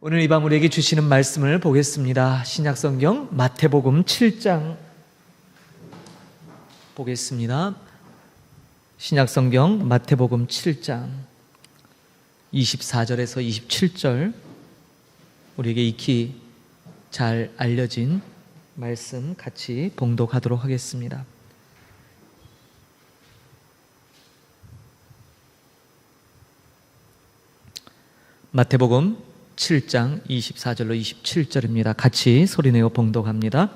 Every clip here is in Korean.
오늘 이 밤 우리에게 주시는 말씀을 보겠습니다. 신약성경 마태복음 7장 보겠습니다. 신약성경 마태복음 7장 24절에서 27절 우리에게 익히 잘 알려진 말씀 같이 봉독하도록 하겠습니다. 마태복음 7장 24절로 27절입니다. 같이 소리내어 봉독합니다.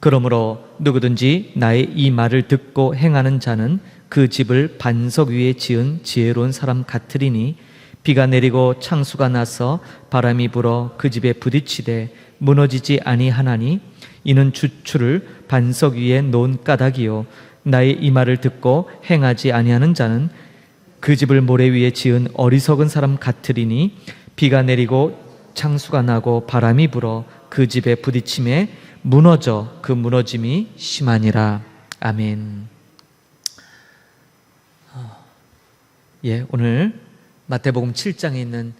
그러므로 누구든지 나의 이 말을 듣고 행하는 자는 그 집을 반석 위에 지은 지혜로운 사람 같으리니 비가 내리고 창수가 나서 바람이 불어 그 집에 부딪히되 무너지지 아니하나니 이는 주추를 반석 위에 놓은 까닭이요 나의 이 말을 듣고 행하지 아니하는 자는 그 집을 모래 위에 지은 어리석은 사람 같으리니 비가 내리고 창수가 나고 바람이 불어 그 집에 부딪힘에 무너져 그 무너짐이 심하니라 아멘. 어, 예, 오늘 마태복음 7장에 있는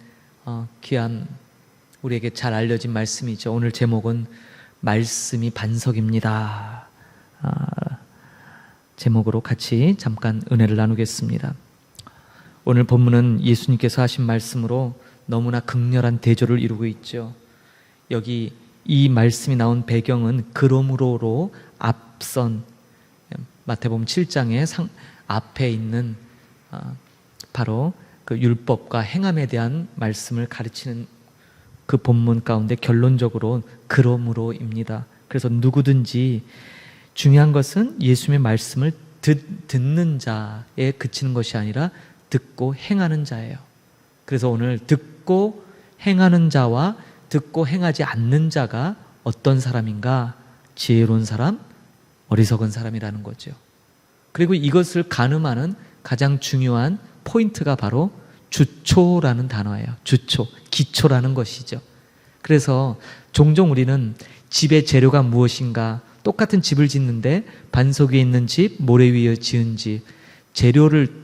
어, 귀한 우리에게 잘 알려진 말씀이죠. 오늘 제목은 말씀이 반석입니다. 아, 제목으로 같이 잠깐 은혜를 나누겠습니다. 오늘 본문은 예수님께서 하신 말씀으로 너무나 극렬한 대조를 이루고 있죠. 여기 이 말씀이 나온 배경은 그러므로로 앞선 마태복음 7장의 상, 앞에 있는 아, 바로 그 율법과 행함에 대한 말씀을 가르치는 그 본문 가운데 결론적으로 그러므로입니다. 그래서 누구든지 중요한 것은 예수님의 말씀을 듣, 듣는 자에 그치는 것이 아니라 듣고 행하는 자예요. 그래서 오늘 듣고 행하는 자와 듣고 행하지 않는 자가 어떤 사람인가? 지혜로운 사람, 어리석은 사람이라는 거죠. 그리고 이것을 가늠하는 가장 중요한 포인트가 바로 주초라는 단어예요. 주초, 기초라는 것이죠. 그래서 종종 우리는 집의 재료가 무엇인가 똑같은 집을 짓는데 반석 위에 있는 집, 모래 위에 지은 집, 재료를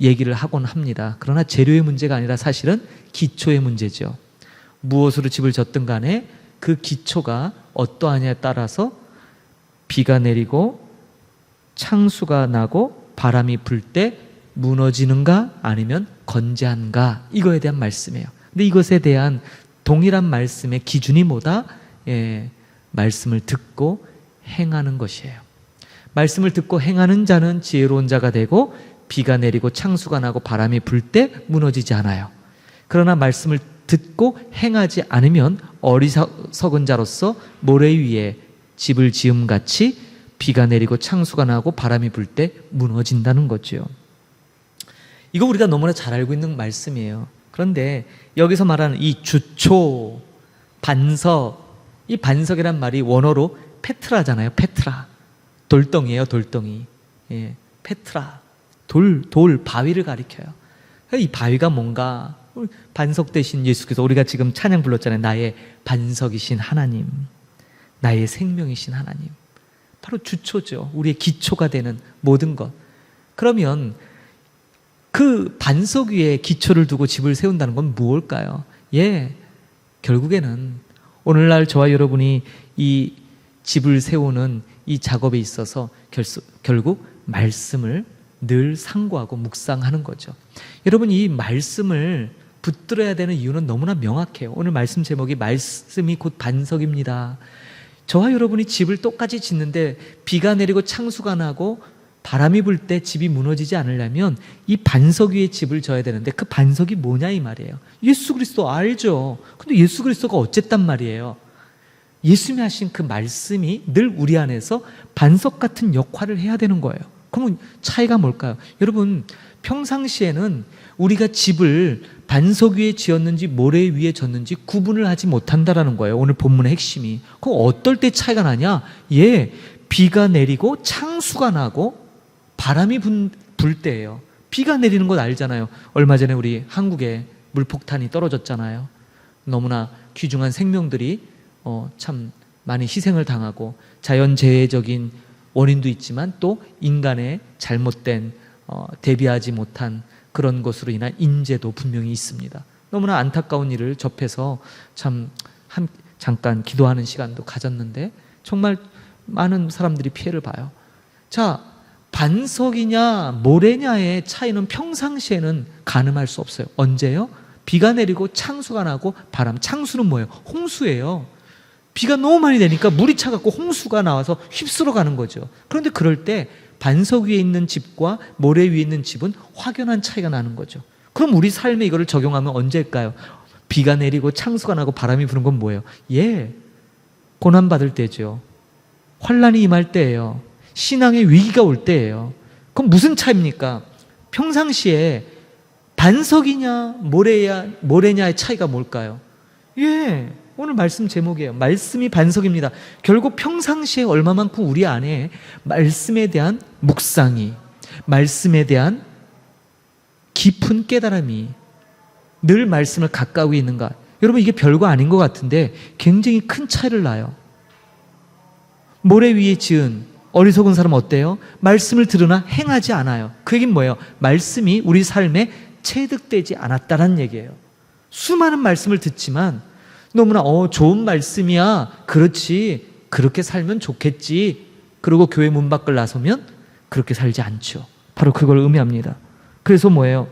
얘기를 하곤 합니다. 그러나 재료의 문제가 아니라 사실은 기초의 문제죠. 무엇으로 집을 졌든 간에 그 기초가 어떠하냐에 따라서 비가 내리고 창수가 나고 바람이 불 때 무너지는가 아니면 건재한가 이거에 대한 말씀이에요. 근데 이것에 대한 동일한 말씀의 기준이 뭐다? 예, 말씀을 듣고 행하는 것이에요. 말씀을 듣고 행하는 자는 지혜로운 자가 되고 비가 내리고 창수가 나고 바람이 불 때 무너지지 않아요. 그러나 말씀을 듣고 행하지 않으면 어리석은 자로서 모래 위에 집을 지음 같이 비가 내리고 창수가 나고 바람이 불 때 무너진다는 거죠. 이거 우리가 너무나 잘 알고 있는 말씀이에요. 그런데 여기서 말하는 이 주초, 반석, 이 반석이란 말이 원어로 페트라잖아요. 페트라. 돌덩이에요, 돌덩이. 예, 페트라. 돌, 돌, 바위를 가리켜요. 이 바위가 뭔가 반석 대신 예수께서 우리가 지금 찬양 불렀잖아요. 나의 반석이신 하나님. 나의 생명이신 하나님. 바로 주초죠. 우리의 기초가 되는 모든 것. 그러면 그 반석 위에 기초를 두고 집을 세운다는 건 무엇일까요? 예, 결국에는 오늘날 저와 여러분이 이 집을 세우는 이 작업에 있어서 결수, 결국 말씀을 늘 상고하고 묵상하는 거죠. 여러분 이 말씀을 붙들어야 되는 이유는 너무나 명확해요. 오늘 말씀 제목이 말씀이 곧 반석입니다. 저와 여러분이 집을 똑같이 짓는데 비가 내리고 창수가 나고 바람이 불 때 집이 무너지지 않으려면 이 반석 위에 집을 져야 되는데 그 반석이 뭐냐 이 말이에요. 예수 그리스도 알죠. 근데 예수 그리스도가 어쨌단 말이에요. 예수님이 하신 그 말씀이 늘 우리 안에서 반석 같은 역할을 해야 되는 거예요. 그러면 차이가 뭘까요? 여러분, 평상시에는 우리가 집을 반석 위에 지었는지 모래 위에 졌는지 구분을 하지 못한다라는 거예요. 오늘 본문의 핵심이. 그럼 어떨 때 차이가 나냐? 예, 비가 내리고 창수가 나고 바람이 분, 불 때예요. 비가 내리는 건 알잖아요. 얼마 전에 우리 한국에 물폭탄이 떨어졌잖아요. 너무나 귀중한 생명들이 어, 참 많이 희생을 당하고 자연재해적인 원인도 있지만 또 인간의 잘못된 어, 대비하지 못한 그런 것으로 인한 인재도 분명히 있습니다. 너무나 안타까운 일을 접해서 참 한, 잠깐 기도하는 시간도 가졌는데 정말 많은 사람들이 피해를 봐요. 자, 반석이냐 모래냐의 차이는 평상시에는 가늠할 수 없어요. 언제요? 비가 내리고 창수가 나고 바람. 창수는 뭐예요? 홍수예요. 비가 너무 많이 내니까 물이 차갖고 홍수가 나와서 휩쓸어 가는 거죠. 그런데 그럴 때 반석 위에 있는 집과 모래 위에 있는 집은 확연한 차이가 나는 거죠. 그럼 우리 삶에 이거를 적용하면 언제일까요? 비가 내리고 창수가 나고 바람이 부는 건 뭐예요? 예, 고난 받을 때죠. 환란이 임할 때예요. 신앙의 위기가 올 때예요. 그럼 무슨 차입니까? 평상시에 반석이냐 모래야 모래냐의 차이가 뭘까요? 예. 오늘 말씀 제목이에요. 말씀이 반석입니다. 결국 평상시에 얼마만큼 우리 안에 말씀에 대한 묵상이 말씀에 대한 깊은 깨달음이 늘 말씀을 가까이 있는가? 여러분 이게 별거 아닌 것 같은데 굉장히 큰 차이를 나요. 모래 위에 지은 어리석은 사람 어때요? 말씀을 들으나 행하지 않아요. 그 얘기는 뭐예요? 말씀이 우리 삶에 체득되지 않았다는 얘기예요. 수많은 말씀을 듣지만 너무나 어 좋은 말씀이야. 그렇지. 그렇게 살면 좋겠지. 그리고 교회 문 밖을 나서면 그렇게 살지 않죠. 바로 그걸 의미합니다. 그래서 뭐예요?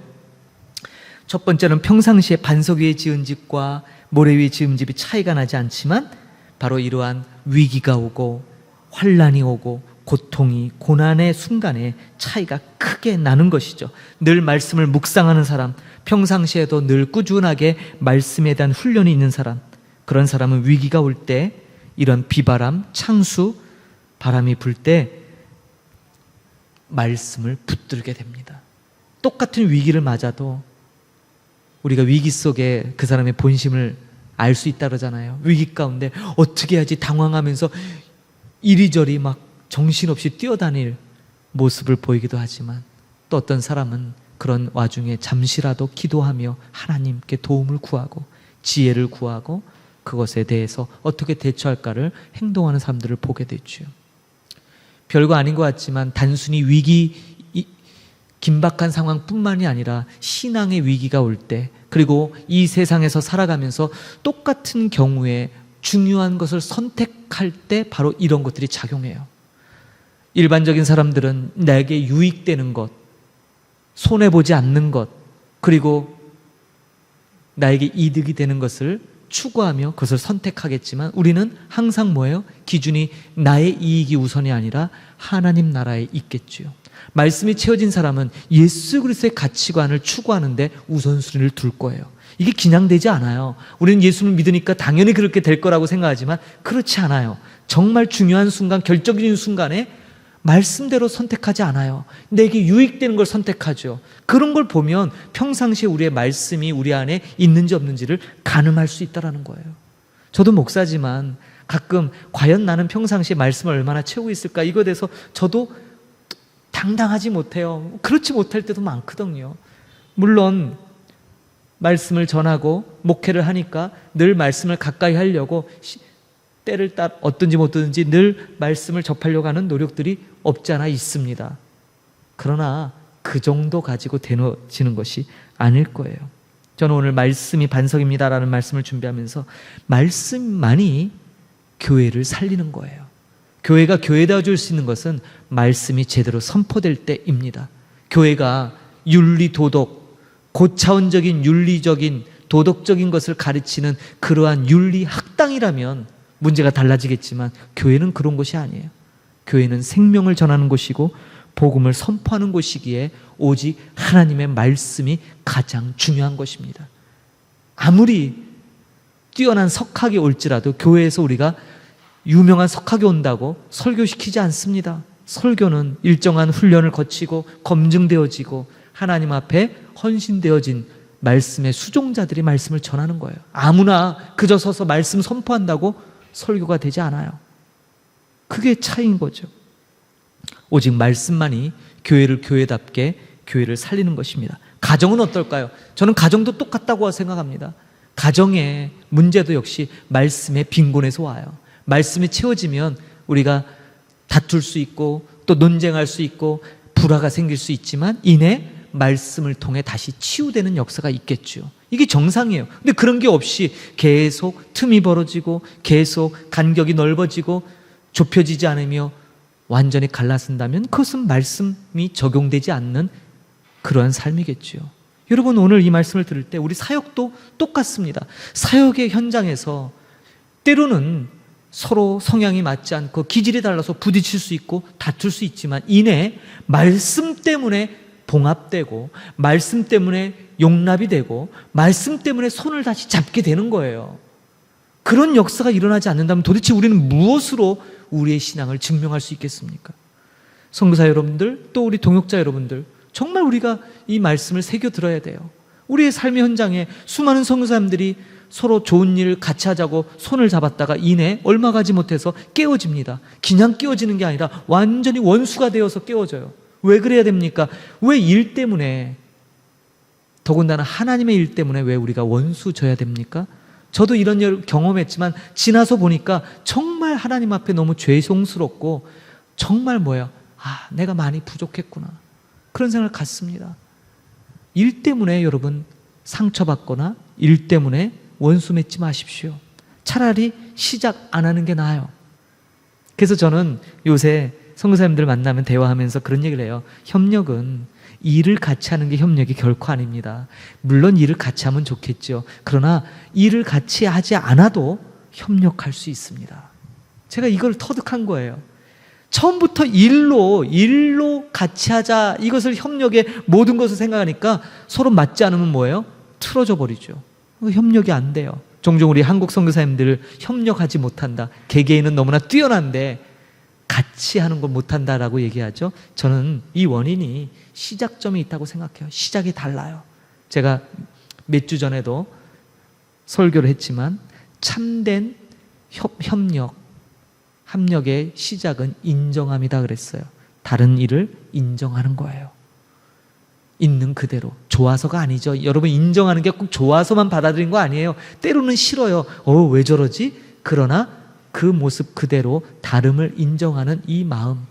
첫 번째는 평상시에 반석 위에 지은 집과 모래 위에 지은 집이 차이가 나지 않지만 바로 이러한 위기가 오고 환란이 오고 고통이 고난의 순간에 차이가 크게 나는 것이죠. 늘 말씀을 묵상하는 사람, 평상시에도 늘 꾸준하게 말씀에 대한 훈련이 있는 사람, 그런 사람은 위기가 올 때 이런 비바람, 창수, 바람이 불 때 말씀을 붙들게 됩니다. 똑같은 위기를 맞아도 우리가 위기 속에 그 사람의 본심을 알 수 있다 그러잖아요. 위기 가운데 어떻게 해야지 당황하면서 이리저리 막 정신없이 뛰어다닐 모습을 보이기도 하지만 또 어떤 사람은 그런 와중에 잠시라도 기도하며 하나님께 도움을 구하고 지혜를 구하고 그것에 대해서 어떻게 대처할까를 행동하는 사람들을 보게 되죠. 별거 아닌 것 같지만 단순히 위기 이- 긴박한 상황뿐만이 아니라 신앙의 위기가 올 때 그리고 이 세상에서 살아가면서 똑같은 경우에 중요한 것을 선택할 때 바로 이런 것들이 작용해요. 일반적인 사람들은 나에게 유익되는 것, 손해보지 않는 것, 그리고 나에게 이득이 되는 것을 추구하며 그것을 선택하겠지만 우리는 항상 뭐예요? 기준이 나의 이익이 우선이 아니라 하나님 나라에 있겠지요. 말씀이 채워진 사람은 예수 그리스도의 가치관을 추구하는데 우선순위를 둘 거예요. 이게 긴양되지 않아요. 우리는 예수를 믿으니까 당연히 그렇게 될 거라고 생각하지만 그렇지 않아요. 정말 중요한 순간, 결정적인 순간에 말씀대로 선택하지 않아요. 내게 유익되는 걸 선택하죠. 그런 걸 보면 평상시에 우리의 말씀이 우리 안에 있는지 없는지를 가늠할 수 있다라는 거예요. 저도 목사지만 가끔 과연 나는 평상시에 말씀을 얼마나 채우고 있을까 이거에 대해서 저도 당당하지 못해요. 그렇지 못할 때도 많거든요. 물론 말씀을 전하고 목회를 하니까 늘 말씀을 가까이 하려고 시- 때를 따 어떤지 못든지 늘 말씀을 접하려고 하는 노력들이 없지 않아 있습니다. 그러나 그 정도 가지고 되어지는 것이 아닐 거예요. 저는 오늘 말씀이 반석입니다라는 말씀을 준비하면서 말씀만이 교회를 살리는 거예요. 교회가 교회다 줄 수 있는 것은 말씀이 제대로 선포될 때입니다. 교회가 윤리 도덕, 고차원적인 윤리적인 도덕적인 것을 가르치는 그러한 윤리 학당이라면 문제가 달라지겠지만 교회는 그런 곳이 아니에요. 교회는 생명을 전하는 곳이고 복음을 선포하는 곳이기에 오직 하나님의 말씀이 가장 중요한 것입니다. 아무리 뛰어난 석학이 올지라도 교회에서 우리가 유명한 석학이 온다고 설교시키지 않습니다. 설교는 일정한 훈련을 거치고 검증되어지고 하나님 앞에 헌신되어진 말씀의 수종자들이 말씀을 전하는 거예요. 아무나 그저 서서 말씀 선포한다고 설교가 되지 않아요. 그게 차이인 거죠. 오직 말씀만이 교회를 교회답게 교회를 살리는 것입니다. 가정은 어떨까요? 저는 가정도 똑같다고 생각합니다. 가정의 문제도 역시 말씀의 빈곤에서 와요. 말씀이 채워지면 우리가 다툴 수 있고 또 논쟁할 수 있고 불화가 생길 수 있지만 이내 말씀을 통해 다시 치유되는 역사가 있겠죠. 이게 정상이에요. 근데 그런 게 없이 계속 틈이 벌어지고 계속 간격이 넓어지고 좁혀지지 않으며 완전히 갈라진다면 그것은 말씀이 적용되지 않는 그러한 삶이겠지요. 여러분 오늘 이 말씀을 들을 때 우리 사역도 똑같습니다. 사역의 현장에서 때로는 서로 성향이 맞지 않고 기질이 달라서 부딪힐 수 있고 다툴 수 있지만 이내 말씀 때문에 봉합되고 말씀 때문에 용납이 되고 말씀 때문에 손을 다시 잡게 되는 거예요. 그런 역사가 일어나지 않는다면 도대체 우리는 무엇으로 우리의 신앙을 증명할 수 있겠습니까? 성도사 여러분들 또 우리 동역자 여러분들 정말 우리가 이 말씀을 새겨 들어야 돼요. 우리의 삶의 현장에 수많은 성도사님들이 서로 좋은 일을 같이 하자고 손을 잡았다가 이내 얼마 가지 못해서 깨어집니다. 그냥 깨어지는 게 아니라 완전히 원수가 되어서 깨어져요. 왜 그래야 됩니까? 왜 일 때문에 더군다나 하나님의 일 때문에 왜 우리가 원수 져야 됩니까? 저도 이런 일 경험했지만 지나서 보니까 정말 하나님 앞에 너무 죄송스럽고 정말 뭐야? 아, 내가 많이 부족했구나. 그런 생각을 갖습니다. 일 때문에 여러분 상처받거나 일 때문에 원수 맺지 마십시오. 차라리 시작 안 하는 게 나아요. 그래서 저는 요새 성교사님들 만나면 대화하면서 그런 얘기를 해요. 협력은 일을 같이 하는 게 협력이 결코 아닙니다. 물론 일을 같이 하면 좋겠죠. 그러나 일을 같이 하지 않아도 협력할 수 있습니다. 제가 이걸 터득한 거예요. 처음부터 일로 일로 같이 하자 이것을 협력의 모든 것을 생각하니까 서로 맞지 않으면 뭐예요? 틀어져 버리죠. 협력이 안 돼요. 종종 우리 한국 선교사님들 협력하지 못한다. 개개인은 너무나 뛰어난데 같이 하는 걸 못한다라고 얘기하죠. 저는 이 원인이 시작점이 있다고 생각해요. 시작이 달라요. 제가 몇 주 전에도 설교를 했지만 참된 협, 협력, 합력의 시작은 인정함이다 그랬어요. 다른 일을 인정하는 거예요. 있는 그대로. 좋아서가 아니죠. 여러분 인정하는 게 꼭 좋아서만 받아들인 거 아니에요. 때로는 싫어요. 어, 왜 저러지? 그러나 그 모습 그대로 다름을 인정하는 이 마음.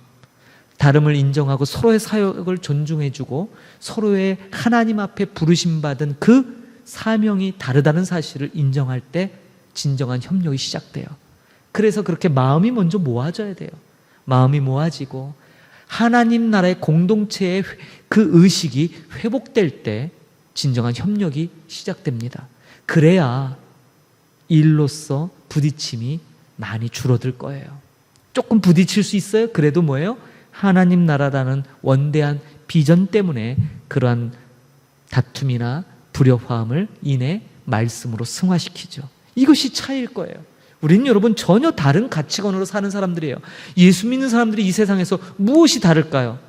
다름을 인정하고 서로의 사역을 존중해주고 서로의 하나님 앞에 부르심 받은 그 사명이 다르다는 사실을 인정할 때 진정한 협력이 시작돼요. 그래서 그렇게 마음이 먼저 모아져야 돼요. 마음이 모아지고 하나님 나라의 공동체의 그 의식이 회복될 때 진정한 협력이 시작됩니다. 그래야 일로서 부딪힘이 많이 줄어들 거예요. 조금 부딪힐 수 있어요. 그래도 뭐예요? 하나님 나라라는 원대한 비전 때문에 그러한 다툼이나 불협화음을 인해 말씀으로 승화시키죠. 이것이 차이일 거예요. 우리는 여러분 전혀 다른 가치관으로 사는 사람들이에요. 예수 믿는 사람들이 이 세상에서 무엇이 다를까요?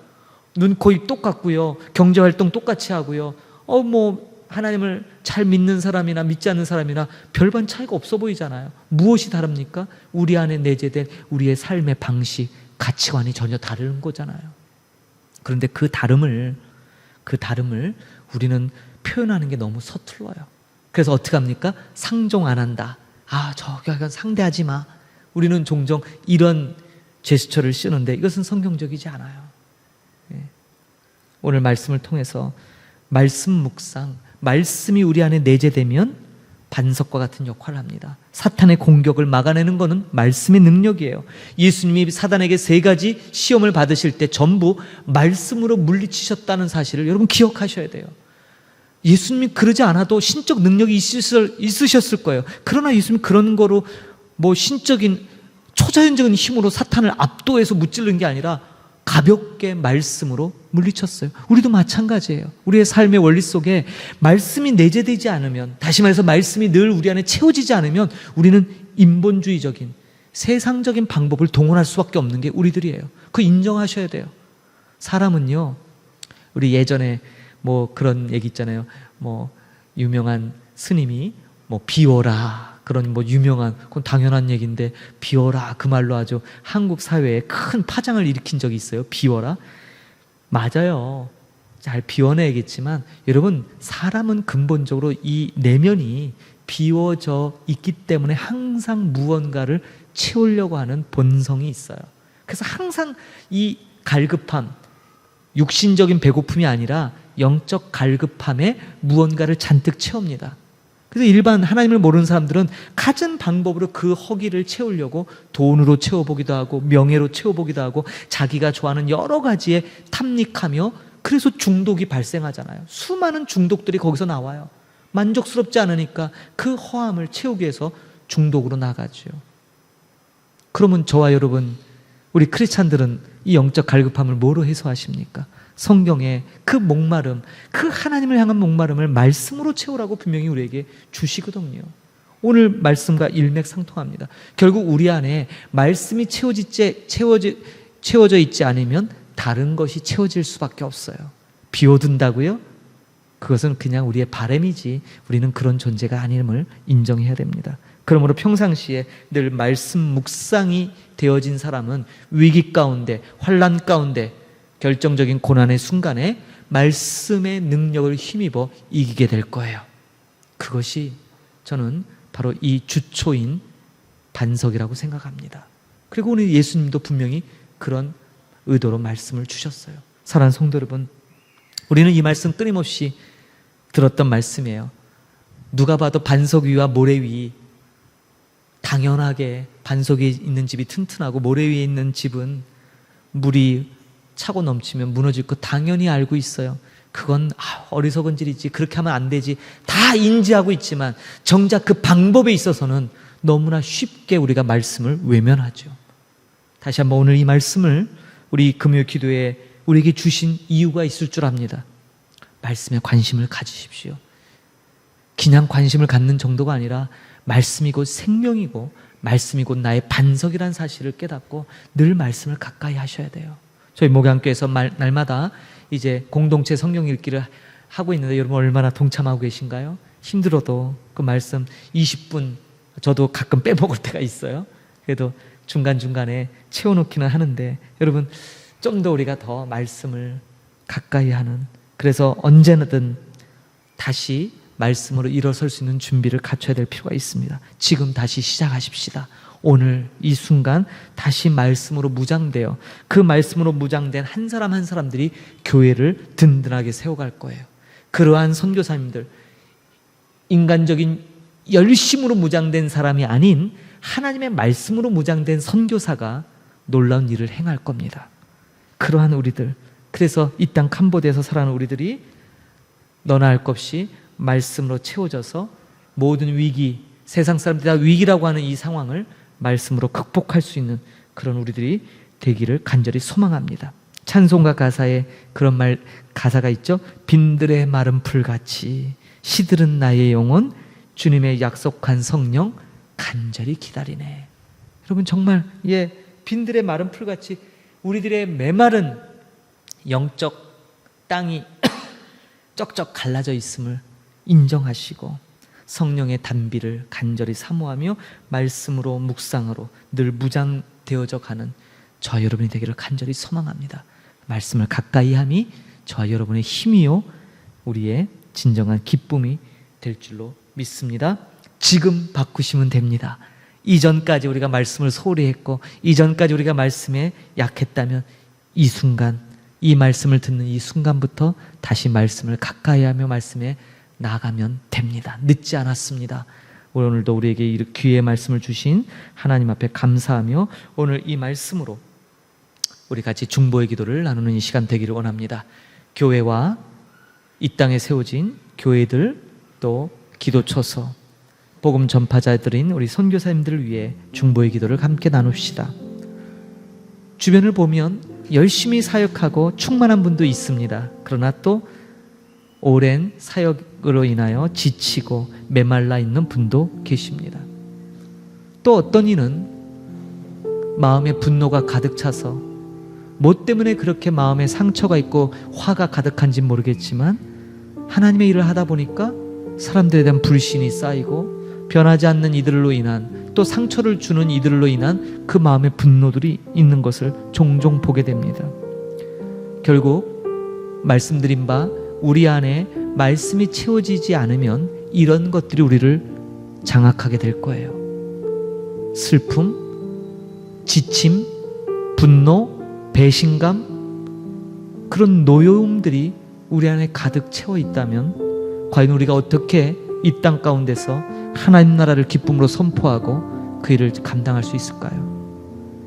눈, 코, 입 똑같고요. 경제 활동 똑같이 하고요. 어, 뭐, 하나님을 잘 믿는 사람이나 믿지 않는 사람이나 별반 차이가 없어 보이잖아요. 무엇이 다릅니까? 우리 안에 내재된 우리의 삶의 방식, 가치관이 전혀 다른 거잖아요. 그런데 그 다름을, 그 다름을 우리는 표현하는 게 너무 서툴러요. 그래서 어떻게 합니까? 상종 안 한다. 아, 저기 상대하지 마. 우리는 종종 이런 제스처를 쓰는데 이것은 성경적이지 않아요. 예. 오늘 말씀을 통해서 말씀 묵상, 말씀이 우리 안에 내재되면 반석과 같은 역할을 합니다. 사탄의 공격을 막아내는 것은 말씀의 능력이에요. 예수님이 사단에게 세 가지 시험을 받으실 때 전부 말씀으로 물리치셨다는 사실을 여러분 기억하셔야 돼요. 예수님이 그러지 않아도 신적 능력이 있으셨을, 거예요. 그러나 예수님 그런 거로 뭐 신적인 초자연적인 힘으로 사탄을 압도해서 무찌르는 게 아니라 가볍게 말씀으로 물리쳤어요. 우리도 마찬가지예요. 우리의 삶의 원리 속에 말씀이 내재되지 않으면, 다시 말해서 말씀이 늘 우리 안에 채워지지 않으면 우리는 인본주의적인 세상적인 방법을 동원할 수밖에 없는 게 우리들이에요. 그 인정하셔야 돼요. 사람은요, 우리 예전에 뭐 그런 얘기 있잖아요. 뭐 유명한 스님이 뭐 비워라 그런 뭐 유명한 그건 당연한 얘기인데 비워라 그 말로 아주 한국 사회에 큰 파장을 일으킨 적이 있어요. 비워라 맞아요. 잘 비워내야겠지만 여러분 사람은 근본적으로 이 내면이 비워져 있기 때문에 항상 무언가를 채우려고 하는 본성이 있어요. 그래서 항상 이 갈급함, 육신적인 배고픔이 아니라 영적 갈급함에 무언가를 잔뜩 채웁니다. 그래서 일반 하나님을 모르는 사람들은 갖은 방법으로 그 허기를 채우려고 돈으로 채워보기도 하고 명예로 채워보기도 하고 자기가 좋아하는 여러 가지에 탐닉하며 그래서 중독이 발생하잖아요. 수많은 중독들이 거기서 나와요. 만족스럽지 않으니까 그 허함을 채우기 위해서 중독으로 나가죠. 그러면 저와 여러분, 우리 크리스찬들은 이 영적 갈급함을 뭐로 해소하십니까? 성경에 그 목마름, 그 하나님을 향한 목마름을 말씀으로 채우라고 분명히 우리에게 주시거든요. 오늘 말씀과 일맥상통합니다. 결국 우리 안에 말씀이 채워지지, 채워지, 채워져 있지 않으면 다른 것이 채워질 수밖에 없어요. 비워둔다고요? 그것은 그냥 우리의 바램이지 우리는 그런 존재가 아님을 인정해야 됩니다. 그러므로 평상시에 늘 말씀 묵상이 되어진 사람은 위기 가운데 환란 가운데 결정적인 고난의 순간에 말씀의 능력을 힘입어 이기게 될 거예요. 그것이 저는 바로 이 주초인 반석이라고 생각합니다. 그리고 오늘 예수님도 분명히 그런 의도로 말씀을 주셨어요. 사랑하는 성도 여러분, 우리는 이 말씀 끊임없이 들었던 말씀이에요. 누가 봐도 반석 위와 모래 위 당연하게 반석이 있는 집이 튼튼하고 모래 위에 있는 집은 물이 차고 넘치면 무너질 거 당연히 알고 있어요. 그건 아, 어리석은 질이지 그렇게 하면 안 되지 다 인지하고 있지만 정작 그 방법에 있어서는 너무나 쉽게 우리가 말씀을 외면하죠. 다시 한번 오늘 이 말씀을 우리 금요 기도에 우리에게 주신 이유가 있을 줄 압니다. 말씀에 관심을 가지십시오. 그냥 관심을 갖는 정도가 아니라 말씀이 곧 생명이고 말씀이 곧 나의 반석이라는 사실을 깨닫고 늘 말씀을 가까이 하셔야 돼요. 저희 목양교에서 말, 날마다 이제 공동체 성경 읽기를 하고 있는데 여러분 얼마나 동참하고 계신가요? 힘들어도 그 말씀 20분 저도 가끔 빼먹을 때가 있어요. 그래도 중간중간에 채워놓기는 하는데 여러분 좀 더 우리가 더 말씀을 가까이 하는 그래서 언제든 다시 말씀으로 일어설 수 있는 준비를 갖춰야 될 필요가 있습니다. 지금 다시 시작하십시다. 오늘 이 순간 다시 말씀으로 무장되어 그 말씀으로 무장된 한 사람 한 사람들이 교회를 든든하게 세워갈 거예요. 그러한 선교사님들, 인간적인 열심으로 무장된 사람이 아닌 하나님의 말씀으로 무장된 선교사가 놀라운 일을 행할 겁니다. 그러한 우리들, 그래서 이 땅 캄보디아에서 살아가는 우리들이 너나 할 것 없이 말씀으로 채워져서 모든 위기, 세상 사람들이 다 위기라고 하는 이 상황을 말씀으로 극복할 수 있는 그런 우리들이 되기를 간절히 소망합니다. 찬송가 가사에 그런 말 가사가 있죠. 빈들의 마른 풀같이 시들은 나의 영혼 주님의 약속한 성령 간절히 기다리네. 여러분 정말 예 빈들의 마른 풀같이 우리들의 메마른 영적 땅이 쩍쩍 갈라져 있음을 인정하시고 성령의 단비를 간절히 사모하며 말씀으로 묵상으로 늘 무장되어져 가는 저 여러분이 되기를 간절히 소망합니다. 말씀을 가까이 함이 저 여러분의 힘이요 우리의 진정한 기쁨이 될 줄로 믿습니다. 지금 바꾸시면 됩니다. 이전까지 우리가 말씀을 소홀히 했고 이전까지 우리가 말씀에 약했다면 이 순간 이 말씀을 듣는 이 순간부터 다시 말씀을 가까이 하며 말씀에 나가면 됩니다. 늦지 않았습니다. 오늘도 우리에게 이 귀의 말씀을 주신 하나님 앞에 감사하며 오늘 이 말씀으로 우리 같이 중보의 기도를 나누는 이 시간 되기를 원합니다. 교회와 이 땅에 세워진 교회들 또 기도처서 복음 전파자들인 우리 선교사님들을 위해 중보의 기도를 함께 나눕시다. 주변을 보면 열심히 사역하고 충만한 분도 있습니다. 그러나 또 오랜 사역으로 인하여 지치고 메말라 있는 분도 계십니다. 또 어떤 이는 마음에 분노가 가득 차서 뭐 때문에 그렇게 마음에 상처가 있고 화가 가득한지 모르겠지만 하나님의 일을 하다 보니까 사람들에 대한 불신이 쌓이고 변하지 않는 이들로 인한 또 상처를 주는 이들로 인한 그 마음의 분노들이 있는 것을 종종 보게 됩니다. 결국 말씀드린 바 우리 안에 말씀이 채워지지 않으면 이런 것들이 우리를 장악하게 될 거예요. 슬픔, 지침, 분노, 배신감, 그런 노여움들이 우리 안에 가득 채워 있다면 과연 우리가 어떻게 이 땅 가운데서 하나님 나라를 기쁨으로 선포하고 그 일을 감당할 수 있을까요?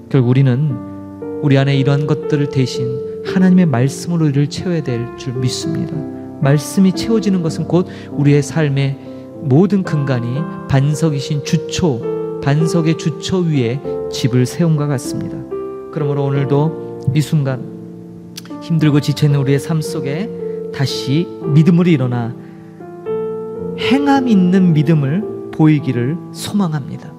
결국 우리는 우리 안에 이러한 것들을 대신 하나님의 말씀으로 이를 채워야 될 줄 믿습니다. 말씀이 채워지는 것은 곧 우리의 삶의 모든 근간이 반석이신 주초, 반석의 주초 위에 집을 세운과 같습니다. 그러므로 오늘도 이 순간 힘들고 지쳐있는 우리의 삶 속에 다시 믿음으로 일어나 행함 있는 믿음을 보이기를 소망합니다.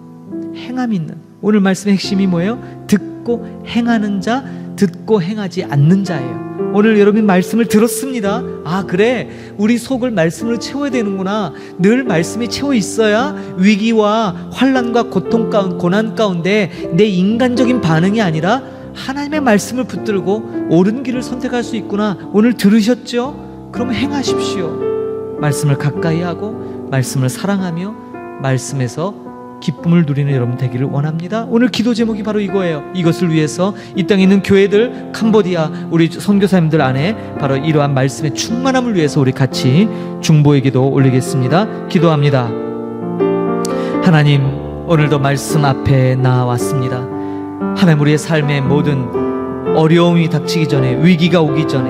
행함 있는 오늘 말씀의 핵심이 뭐예요? 듣고 행하는 자, 듣고 행하지 않는 자예요. 오늘 여러분 말씀을 들었습니다. 아 그래 우리 속을 말씀으로 채워야 되는구나. 늘 말씀이 채워 있어야 위기와 환란과 고통 가운 고난 가운데 내 인간적인 반응이 아니라 하나님의 말씀을 붙들고 옳은 길을 선택할 수 있구나. 오늘 들으셨죠? 그럼 행하십시오. 말씀을 가까이 하고 말씀을 사랑하며 말씀에서 기쁨을 누리는 여러분 되기를 원합니다. 오늘 기도 제목이 바로 이거예요. 이것을 위해서 이 땅에 있는 교회들, 캄보디아 우리 선교사님들 안에 바로 이러한 말씀의 충만함을 위해서 우리 같이 중보의 기도 올리겠습니다. 기도합니다. 하나님, 오늘도 말씀 앞에 나왔습니다. 하나님 우리의 삶의 모든 어려움이 닥치기 전에 위기가 오기 전에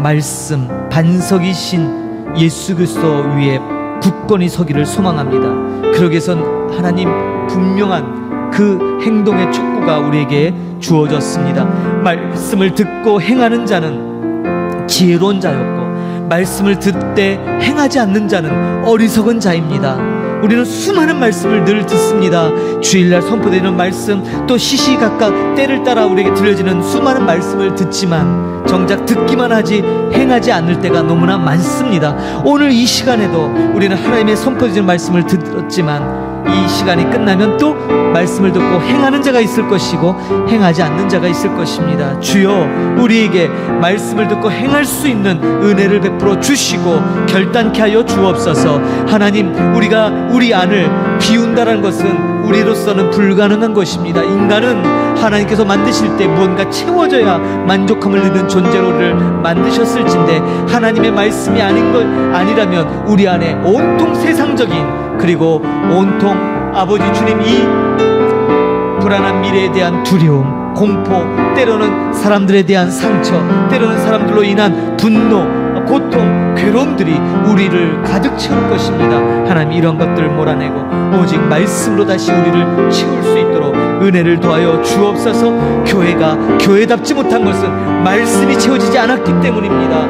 말씀 반석이신 예수 그리스도 위에 굳건히 서기를 소망합니다. 그러기 위해선 하나님 분명한 그 행동의 촉구가 우리에게 주어졌습니다. 말씀을 듣고 행하는 자는 지혜로운 자였고 말씀을 듣되 행하지 않는 자는 어리석은 자입니다. 우리는 수많은 말씀을 늘 듣습니다. 주일날 선포되는 말씀, 또 시시각각 때를 따라 우리에게 들려지는 수많은 말씀을 듣지만 정작 듣기만 하지 행하지 않을 때가 너무나 많습니다. 오늘 이 시간에도 우리는 하나님의 선포되는 말씀을 들었지만 이 시간이 끝나면 또 말씀을 듣고 행하는 자가 있을 것이고 행하지 않는 자가 있을 것입니다. 주여 우리에게 말씀을 듣고 행할 수 있는 은혜를 베풀어 주시고 결단케 하여 주옵소서. 하나님 우리가 우리 안을 비운다라는 것은 우리로서는 불가능한 것입니다. 인간은 하나님께서 만드실 때 무언가 채워져야 만족함을 얻는 존재로를 만드셨을진데 하나님의 말씀이 아닌 것 아니라면 우리 안에 온통 세상적인 그리고 온통 아버지 주님 이 불안한 미래에 대한 두려움, 공포, 때로는 사람들에 대한 상처, 때로는 사람들로 인한 분노, 고통, 괴로움들이 우리를 가득 채울 것입니다. 하나님 이런 것들을 몰아내고 오직 말씀으로 다시 우리를 채울 수 있도록 은혜를 더하여 주옵소서. 교회가 교회답지 못한 것은 말씀이 채워지지 않았기 때문입니다.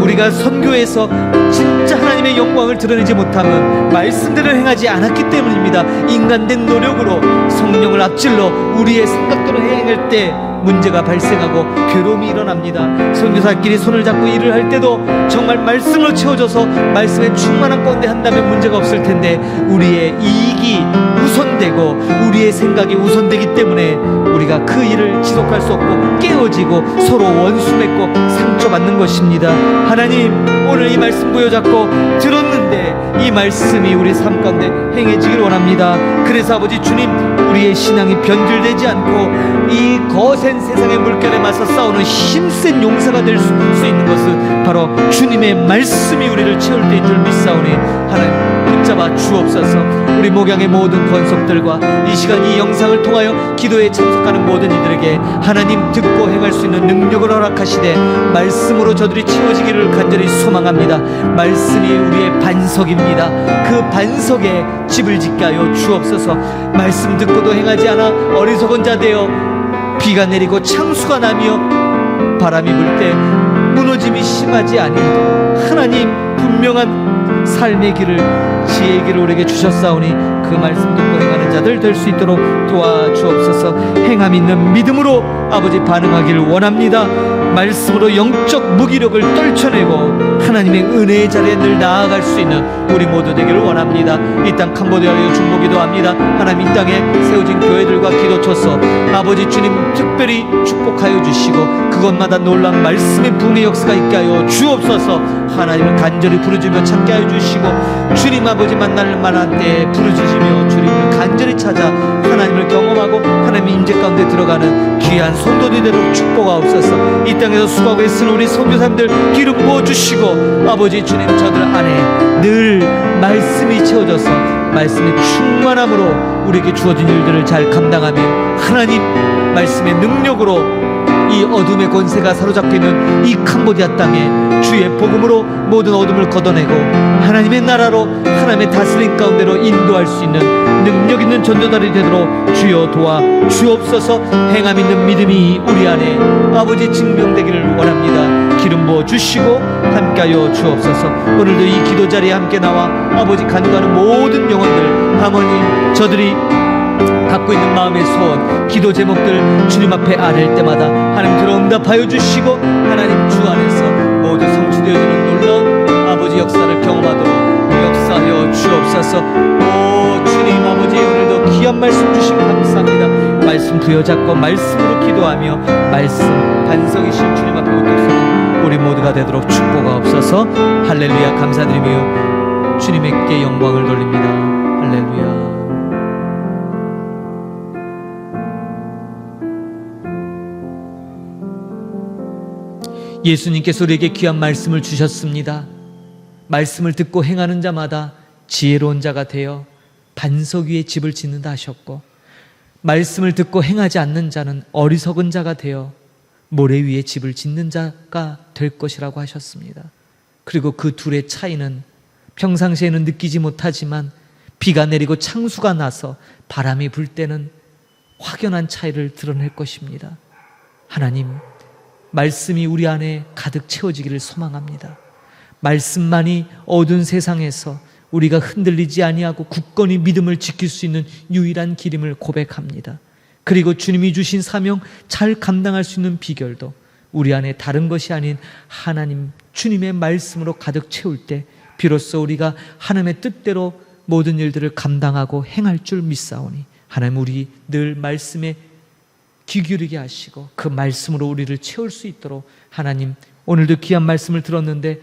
우리가 선교에서 진 짜 하나님의 영광을 드러내지 못하면 말씀대로 행하지 않았기 때문입니다. 인간된 노력으로 성령을 앞질러 우리의 생각대로 행할 때 문제가 발생하고 괴로움이 일어납니다. 선교사끼리 손을 잡고 일을 할 때도 정말 말씀으로 채워져서 말씀에 충만한 가운데 한다면 문제가 없을 텐데 우리의 이익이 우선되고 우리의 생각이 우선되기 때문에 우리가 그 일을 지속할 수 없고 깨어지고 서로 원수 맺고 상처받는 것입니다. 하나님 오늘 이 말씀 부여잡고 들었는데 이 말씀이 우리 삶 가운데 행해지길 원합니다. 그래서 아버지 주님 우리의 신앙이 변질되지 않고 이 거센 세상의 물결에 맞서 싸우는 힘센 용사가 될 수 있는 것은 바로 주님의 말씀이 우리를 채울 때인 줄 믿사오니 하나님 붙잡아 주옵소서. 우리 목양의 모든 권속들과 이 시간 이 영상을 통하여 기도에 참석하는 모든 이들에게 하나님 듣고 행할 수 있는 능력을 허락하시되 말씀으로 저들이 채워지기를 간절히 소망합니다. 말씀이 우리의 반석입니다. 그 반석에 집을 짓게 하여 주옵소서. 말씀 듣고도 행하지 않아 어리석은 자 되어 비가 내리고 창수가 나며 바람이 불 때 무너짐이 심하지 아니하도록 하나님 분명한 삶의 길을 지혜의 길을 우리에게 주셨사오니 그 말씀 듣고 행하는 자들 될 수 있도록 도와주옵소서. 행함 있는 믿음으로 아버지 반응하기를 원합니다 말씀으로 영적 무기력을 떨쳐내고 하나님의 은혜의 자리에 늘 나아갈 수 있는 우리 모두 되기를 원합니다. 이 땅 캄보디아를 중보기도 합니다. 하나님 이 땅에 세워진 교회들과 기도쳐서 아버지 주님 특별히 축복하여 주시고 그것마다 놀라운 말씀의 부흥의 역사가 있게 하여 주옵소서. 하나님을 간절히 부르짖으며 찾게 하여 주시고 주님 아버지 만날 만한 때에 부르짖으며 주님을 간절히 찾아 하나님을 경험하고 하나님 임재 가운데 들어가는 귀한 되도록 축복하옵소서. 이 땅에서 수고하고 있는 우리 선교사님들 기름 부어주시고 아버지 주님 저들 안에 늘 말씀이 채워져서 말씀의 충만함으로 우리에게 주어진 일들을 잘 감당하며 하나님 말씀의 능력으로 이 어둠의 권세가 사로잡혀 있는 이 캄보디아 땅에 주의 복음으로 모든 어둠을 걷어내고 하나님의 나라로 하나님의 다스림 가운데로 인도할 수 있는 능력 있는 전도자들이 되도록 주여 도와 주옵소서. 행함 있는 믿음이 우리 안에 아버지 증명되기를 원합니다. 기름 부어 주시고 함께하여 주옵소서. 오늘도 이 기도 자리에 함께 나와 아버지 간구하는 모든 영혼들 하모님 저들이 갖고 있는 마음의 소원, 기도 제목들 주님 앞에 아랠 때마다 하나님 들어 응답하여 주시고 하나님 주 안에서 모두 성취되어지는 놀라운 아버지 역사를 경험하도록 역사하여 주옵소서. 오 주님 아버지 오늘도 귀한 말씀 주심 감사합니다. 말씀 부여잡고 말씀으로 기도하며 말씀 반석이신 주님 앞에 우뚝 서는 우리 모두가 되도록 축복하옵소서. 할렐루야 감사드리며 주님께 영광을 돌립니다. 할렐루야. 예수님께서 우리에게 귀한 말씀을 주셨습니다. 말씀을 듣고 행하는 자마다 지혜로운 자가 되어 반석 위에 집을 짓는다 하셨고, 말씀을 듣고 행하지 않는 자는 어리석은 자가 되어 모래 위에 집을 짓는 자가 될 것이라고 하셨습니다. 그리고 그 둘의 차이는 평상시에는 느끼지 못하지만 비가 내리고 창수가 나서 바람이 불 때는 확연한 차이를 드러낼 것입니다. 하나님, 말씀이 우리 안에 가득 채워지기를 소망합니다. 말씀만이 어두운 세상에서 우리가 흔들리지 아니하고 굳건히 믿음을 지킬 수 있는 유일한 길임을 고백합니다. 그리고 주님이 주신 사명 잘 감당할 수 있는 비결도 우리 안에 다른 것이 아닌 하나님 주님의 말씀으로 가득 채울 때 비로소 우리가 하나님의 뜻대로 모든 일들을 감당하고 행할 줄 믿사오니 하나님 우리 늘 말씀에 귀 기울이게 하시고 그 말씀으로 우리를 채울 수 있도록 하나님 오늘도 귀한 말씀을 들었는데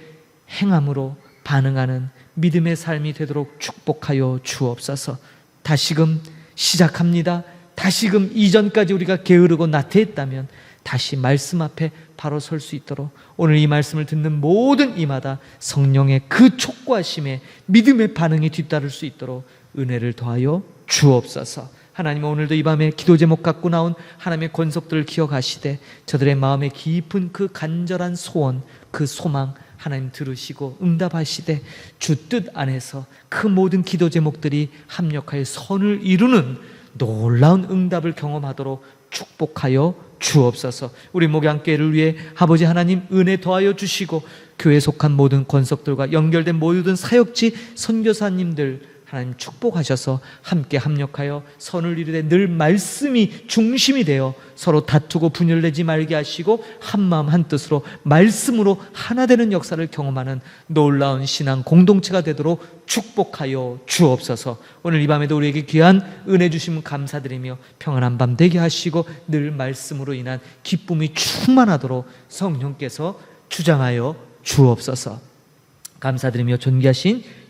행함으로 반응하는 믿음의 삶이 되도록 축복하여 주옵소서. 다시금 시작합니다. 다시금 이전까지 우리가 게으르고 나태했다면 다시 말씀 앞에 바로 설 수 있도록 오늘 이 말씀을 듣는 모든 이마다 성령의 그 촉구하심에 믿음의 반응이 뒤따를 수 있도록 은혜를 더하여 주옵소서. 하나님 오늘도 이 밤에 기도 제목 갖고 나온 하나님의 권속들을 기억하시되 저들의 마음에 깊은 그 간절한 소원, 그 소망 하나님 들으시고 응답하시되 주 뜻 안에서 그 모든 기도 제목들이 합력하여 선을 이루는 놀라운 응답을 경험하도록 축복하여 주옵소서. 우리 목양교회를 위해 아버지 하나님 은혜 더하여 주시고 교회 속한 모든 권속들과 연결된 모든 사역지 선교사님들 하나님 축복하셔서 함께 합력하여 선을 이루되 늘 말씀이 중심이 되어 서로 다투고 분열되지 말게 하시고 한 마음 한 뜻으로 말씀으로 하나 되는 역사를 경험하는 놀라운 신앙 공동체가 되도록 축복하여 주옵소서. 오늘 이 밤에도 우리에게 귀한 은혜 주심 감사드리며 평안한 밤 되게 하시고 늘 말씀으로 인한 기쁨이 충만하도록 성령께서 주장하여 주옵소서. 감사드리며 존귀하신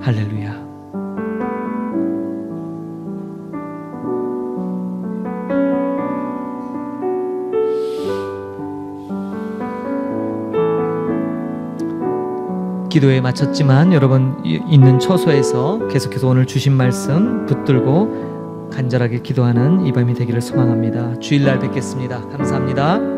할렐루야. 기도에 마쳤지만 여러분 이- 있는 처소에서 계속해서 오늘 주신 말씀 붙들고 간절하게 기도하는 이 밤이 되기를 소망합니다. 주일날 뵙겠습니다. 감사합니다.